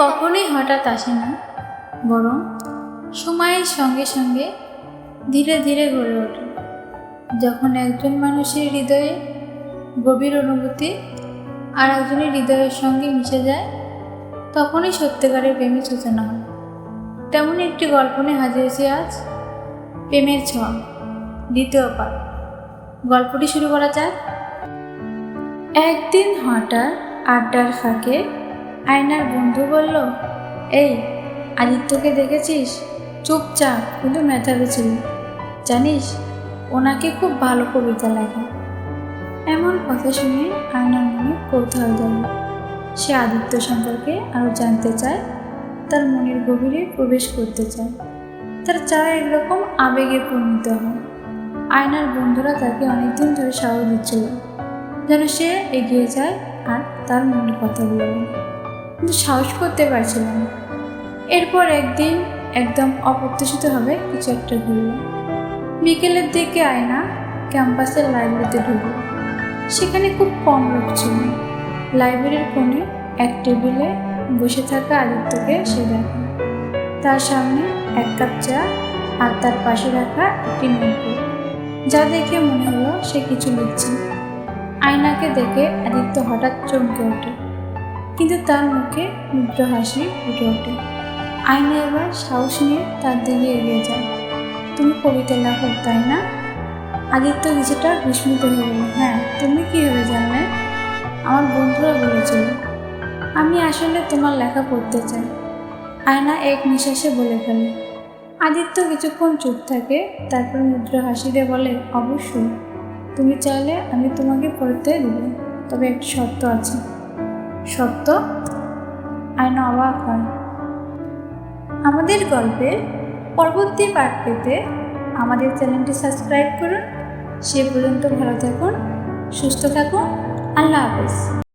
কখনোই হঠাৎ আসে না, বরং সময়ের সঙ্গে সঙ্গে ধীরে ধীরে গড়ে ওঠে। যখন একজন মানুষের হৃদয়ে গভীর অনুভূতি আর একজনের হৃদয়ের সঙ্গে মিশে যায়, তখনই সত্যিকারের প্রেমের সূচনা হয়। তেমন একটি গল্প নিয়ে হাজির হয়েছি আজ, প্রেমের ছোঁয়া, দ্বিতীয় পাঠ। গল্পটি শুরু করা যাক। একদিন হঠাৎ আড্ডার ফাঁকে আয়নার বন্ধু বলল, এই, আদিত্যকে দেখেছিস? চুপচাপ, কিন্তু মেধাবী ছিল। জানিস, ওনাকে খুব ভালো কবিতা লাগে এমন কথা শুনে আয়নার মনে কৌতূহল জাগে। সে আদিত্য সম্পর্কে আরও জানতে চায়, তার মনের গভীরে প্রবেশ করতে চায়। তার চাওয়া একরকম আবেগে পরিণত হয়। আয়নার বন্ধুরা তাকে অনেকদিন ধরে সাহস দিচ্ছিল, যেন সে এগিয়ে যায় আর তার মনের কথা বলে। কিন্তু সাহস করতে পারছিলাম না। এরপর একদিন একদম অপ্রত্যাশিতভাবে কিছু একটা ঘুরল। বিকেলের দিকে আয়না ক্যাম্পাসের লাইব্রেরিতে ঢুকল। সেখানে খুব কম লোক ছিল। লাইব্রেরির কোণে এক টেবিলে বসে থাকা আদিত্যকে সে দেখে তার সামনে এক কাপ চা আর তার পাশে রাখা একটি নোটবুক যা দেখে মনে হলো সে কিছু লিখছে। আয়নাকে দেখে আদিত্য হঠাৎ চমকে ওঠে। কিন্তু তার মুখে মুদ্র হাসি ফুটে ওঠে। আয়না এবার সাহস নিয়ে তার দিকে এগিয়ে যায়। তুমি কবিতা লেখো তাই না? আদিত্য কিছুটা বিস্মিত হয়ে গেল। হ্যাঁ তুমি কীভাবে জানলে? আমার বন্ধুরা বলেছিল, আমি আসলে তোমার লেখা পড়তে চাই। আয়না এক নিঃশ্বাসে বলে ফেলে, আদিত্য কিছুক্ষণ চুপ থাকে, তারপর মুদ্রা হাসি দিয়ে বলে, অবশ্যই, তুমি চাইলে আমি তোমাকে পড়তে দেব, তবে একটি শর্ত আছে। সত্য আয়না অবাক হয়। আমাদের গল্পের পরবর্তী পাঠ পেতে আমাদের চ্যানেলটি সাবস্ক্রাইব করুন। সে পর্যন্ত ভালো থাকুন, সুস্থ থাকুন। আল্লাহ হাফেজ।